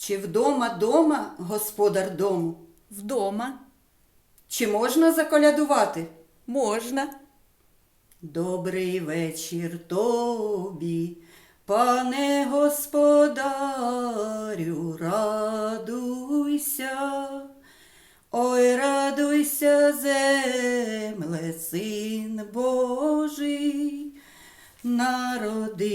Чи вдома дома господар дому? Вдома. Чи можна заколядувати? Можна. Добрий вечір тобі, пане господарю, радуйся. Ой, радуйся, земле, син Божий, народився.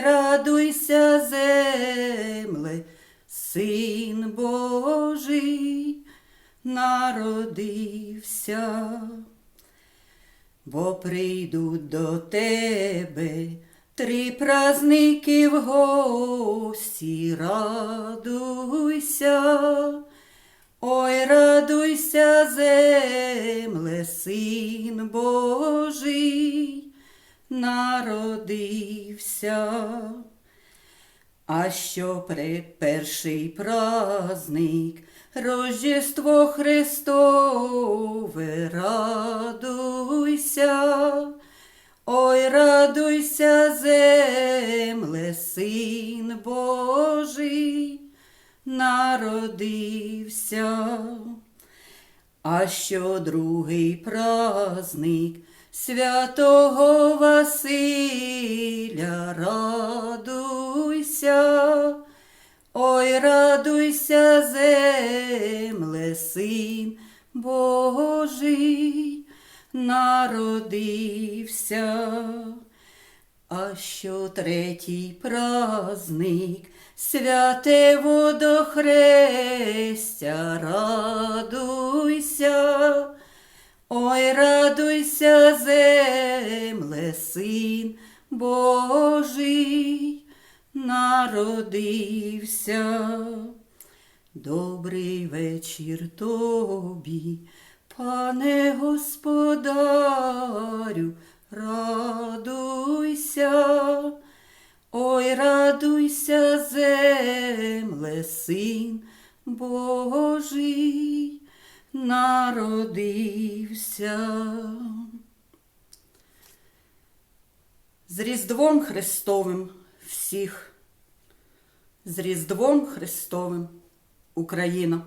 Радуйся, земле, син Божий народився, бо прийдуть до тебе три праздники в гості, радуйся. Ой, радуйся, народився. А що пред перший праздник, Рождество Христове, радуйся, ой, радуйся, земле, син Божий народився. А що другий праздник святого Василя, радуйся, ой, радуйся, земле, син Божий народився. А що третій праздник, святе водохрестя, радуйся, ой, радуйся, земле, син Божий народився. Добрий вечір тобі, пане господарю, радуйся, ой, радуйся, земле, син Божий народився. З Різдвом Христовим всіх, з Різдвом Христовим Україна.